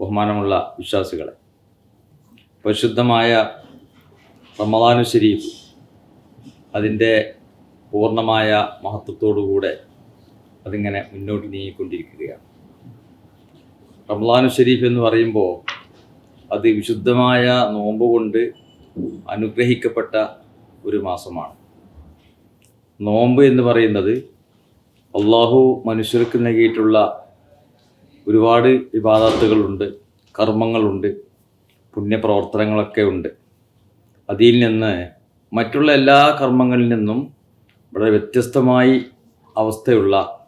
ബഹുമാനമുള്ള വിശ്വാസികളെ. പരിശുദ്ധമായ റമദാനു ശരീഫ് അതിന്റെ പൂർണമായ മഹത്വത്തോടുകൂടെ അതിങ്ങനെ മുന്നോട്ട് നീങ്ങിക്കൊണ്ടിരിക്കുകയാണ്. റമദാനു ഷരീഫ് എന്ന് പറയുമ്പോൾ അത് വിശുദ്ധമായ നോമ്പ് കൊണ്ട് അനുഗ്രഹിക്കപ്പെട്ട ഒരു മാസമാണ്. നോമ്പ് എന്ന് പറയുന്നത് അള്ളാഹു മനുഷ്യർക്ക് നൽകിയിട്ടുള്ള ഒരുപാട് വിവാദത്തുകളുണ്ട് കർമ്മങ്ങളുണ്ട് പുണ്യപ്രവർത്തനങ്ങളൊക്കെ ഉണ്ട് അതിൽ നിന്ന് മറ്റുള്ള എല്ലാ കർമ്മങ്ങളിൽ നിന്നും വളരെ വ്യത്യസ്തമായി അവസ്ഥയുള്ള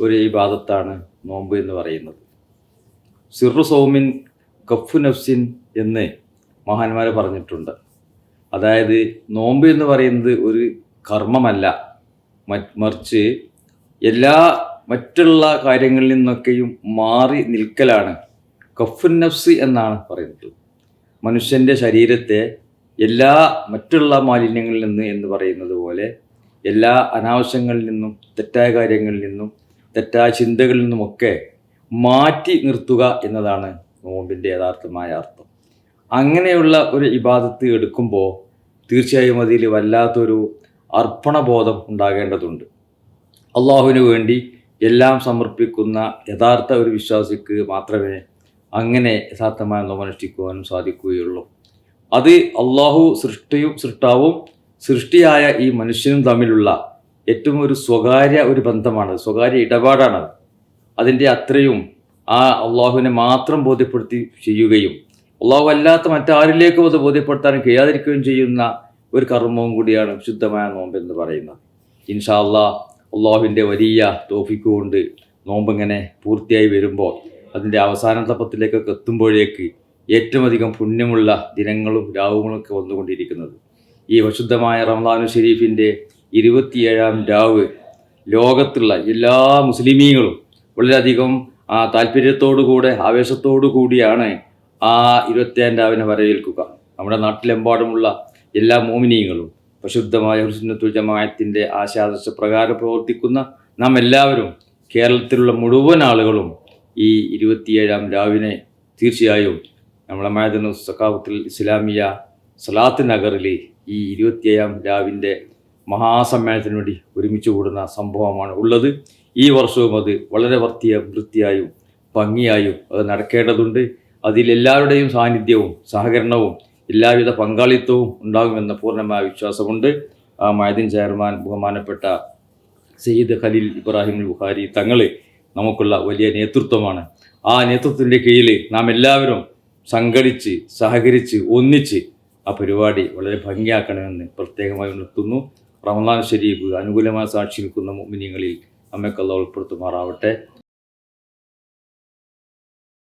ഒരു ഇബാദത്താണ് നോമ്പ് എന്ന് പറയുന്നത്. സിറു സൗമിൻ കഫു നഫ്സിൻ എന്ന് മഹാന്മാർ പറഞ്ഞിട്ടുണ്ട്. അതായത് നോമ്പ് എന്ന് പറയുന്നത് ഒരു കർമ്മമല്ല. മറിച്ച് എല്ലാ മറ്റുള്ള കാര്യങ്ങളിൽ നിന്നൊക്കെയും മാറി നിൽക്കലാണ്. കഫുൻ നഫ്സ് എന്നാണ് പറയുന്നത്. മനുഷ്യന്റെ ശരീരത്തെ എല്ലാ മറ്റുള്ള മാലിന്യങ്ങളിൽ നിന്ന് എന്ന് പറയുന്നത് പോലെ എല്ലാ അനാവശ്യങ്ങളിൽ നിന്നും തെറ്റായ കാര്യങ്ങളിൽ നിന്നും തെറ്റായ ചിന്തകളിൽ നിന്നുമൊക്കെ മാറ്റി നിർത്തുക എന്നതാണ് നോമ്പിന്റെ യഥാർത്ഥമായ അർത്ഥം. അങ്ങനെയുള്ള ഒരു ഇബാദത്ത് എടുക്കുമ്പോൾ തീർച്ചയായും അതിൽ വല്ലാത്തൊരു അർപ്പണബോധം ഉണ്ടാകേണ്ടതുണ്ട്. അള്ളാഹുവിന് വേണ്ടി എല്ലാം സമർപ്പിക്കുന്ന യഥാർത്ഥ ഒരു വിശ്വാസിക്ക് മാത്രമേ അങ്ങനെ യഥാർത്ഥമായ അനുഷ്ഠിക്കുവാനും സാധിക്കുകയുള്ളൂ. അത് അള്ളാഹു സൃഷ്ടിയും സൃഷ്ടാവും സൃഷ്ടിയായ ഈ മനുഷ്യനും തമ്മിലുള്ള ഏറ്റവും ഒരു സ്വകാര്യ ഒരു ബന്ധമാണ് സ്വകാര്യ ഇടപാടാണ് അതിന്റെ അത്രയും ആ അള്ളാഹുവിനെ മാത്രം ബോധ്യപ്പെടുത്തി ചെയ്യുകയും അള്ളാഹു അല്ലാത്ത മറ്റാരിലേക്കും അത് ബോധ്യപ്പെടുത്താനും കഴിയാതിരിക്കുകയും ചെയ്യുന്ന ഒരു കർമ്മവും കൂടിയാണ് ശുദ്ധമായ നോമ്പ് എന്ന് പറയുന്നത്. ഇൻഷാ അള്ളാഹ് അള്ളാഹുവിന്റെ വലിയ തോഫിക്ക് കൊണ്ട് നോമ്പിങ്ങനെ പൂർത്തിയായി വരുമ്പോൾ അതിന്റെ അവസാന തപ്പത്തിലേക്കൊക്കെ എത്തുമ്പോഴേക്ക് ഏറ്റവും അധികം പുണ്യമുള്ള ദിനങ്ങളും രാവുകളൊക്കെ വന്നുകൊണ്ടിരിക്കുന്നത്. ഈ വിശുദ്ധമായ റംലാനു ഷെരീഫിന്റെ ഇരുപത്തിയേഴാം രാവ് ലോകത്തുള്ള എല്ലാ മുസ്ലിമീങ്ങളും വളരെയധികം ആ താല്പര്യത്തോടുകൂടെ ആവേശത്തോടു കൂടിയാണ് ആ ഇരുപത്തിയേഴാം രാവിനെ വരവേൽക്കുക. നമ്മുടെ നാട്ടിലെമ്പാടുമുള്ള എല്ലാ മോമിനീങ്ങളും പ്രശുദ്ധമായ ഹുസ്നത്തുൽ ജമാഅത്തിന്റെ ആശാദർശ പ്രകാരം പ്രവർത്തിക്കുന്ന നാം എല്ലാവരും കേരളത്തിലുള്ള മുഴുവൻ ആളുകളും ഈ ഇരുപത്തിയേഴാം രാവിനെ തീർച്ചയായും നമ്മളെ മായതന സക്കാവത്തിൽ ഇസ്ലാമിയ സലാത്ത് നഗറിൽ ഈ ഇരുപത്തിയേഴാം രാവിന്റെ മഹാസമ്മേളനത്തിന് വേണ്ടി ഒരുമിച്ച് കൂടുന്ന സംഭവമാണ് ഉള്ളത്. ഈ വർഷവും അത് വളരെ വൃത്തിയ വൃത്തിയായും ഭംഗിയായും അത് നടക്കേണ്ടതുണ്ട്. അതിൽ എല്ലാവരുടെയും സാന്നിധ്യവും സഹകരണവും എല്ലാവിധ പങ്കാളിത്തവും ഉണ്ടാകുമെന്ന പൂർണമായ വിശ്വാസമുണ്ട്. ആ മൈദിൻ ചെയർമാൻ ബഹുമാനപ്പെട്ട സയ്യിദ് ഖലീൽ ഇബ്രാഹിം ബുഖാരി തങ്ങൾ നമുക്കുള്ള വലിയ നേതൃത്വമാണ്. ആ നേതൃത്വത്തിന്റെ കീഴിൽ നാം എല്ലാവരും സംഘടിച്ച് സഹകരിച്ച് ഒന്നിച്ച് ആ പരിപാടി വളരെ ഭംഗിയാക്കണമെന്ന് പ്രത്യേകമായി ഉണർത്തുന്നു റമദാൻ ഷരീഫ് അനുകൂലമായി സാക്ഷി നിൽക്കുന്ന മുമിനിങ്ങളിൽ നമ്മൾക്കുള്ള ഉൾപ്പെടുത്തുമാറാവട്ടെ.